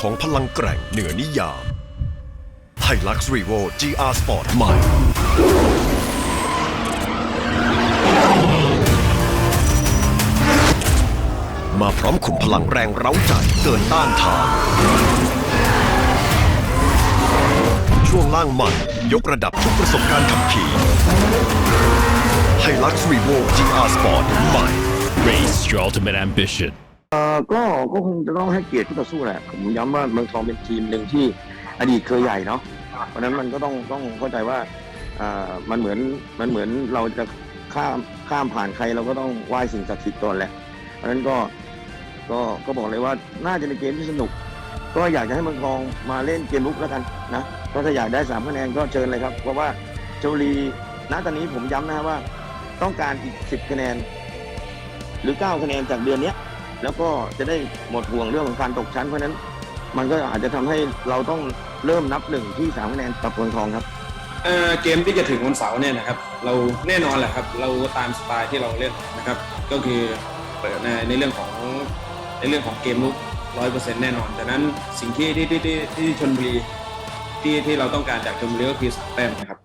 ของพลังแกร่งเหนือนิยามไฮลักซ์รีโว GR Sport ใหม่ มาพร้อมขุมพลังแรงเร้าใจเกินต้านทาน ช่วงล่างใหม่ยกระดับทุกประสบการณ์ขับขี่ไฮลักซ์รีโว GR Sport ใหม่ Race your ultimate ambition. เอ่อก็ก็คงจะต้องให้เกียรติผู้ต่อสู้แหละผมย้ำว่าเมืองทองเป็นทีมหนึ่งที่อดีตเคยใหญ่เนาะเพราะฉะนั้นมันก็ต้องต้องเข้าใจว่าอ่ามันเหมือนมันเหมือนเราจะข้ามข้ามผ่านใครเราก็ต้องไหว้สิ่งศักดิ์สิทธิ์ก่อนแหละ เพราะฉะนั้นก็ก็ก็บอกเลยว่าน่าจะเป็นเกมที่สนุก ก็อยากจะให้เมืองทองมาเล่นเกมลุกแล้วกันนะก็ถ้าอยากได้สามคะแนนก็เชิญเลยครับ เพราะว่าเจาลีณตอนนี้ผมย้ำนะว่า ต้องการอีกสิบคะแนน หรือเก้าคะแนนจากเดือนเนี้ย แล้วก็จะได้หมดห่วงเรื่องของการตกชั้นเพราะฉะนั้น มันก็อาจจะทำให้เราต้องเริ่มนับหนึ่งที่สามคะแนนกับเมืองทองครับ เอ่อเกมที่จะถึงวันเสาร์เนี่ยนะครับเราแน่นอนแหละครับเราตามสไตล์ที่เราเล่นนะครับก็คือเปิดในในเรื่องของในเรื่องของเกมลุกร้อยเปอร์เซ็นต์แน่นอนดังนั้นสิ่งที่ที่ที่ที่ที่ชนบุรีที่ที่เราต้องการจากชนบุรีก็คือสามแต้มนะครับ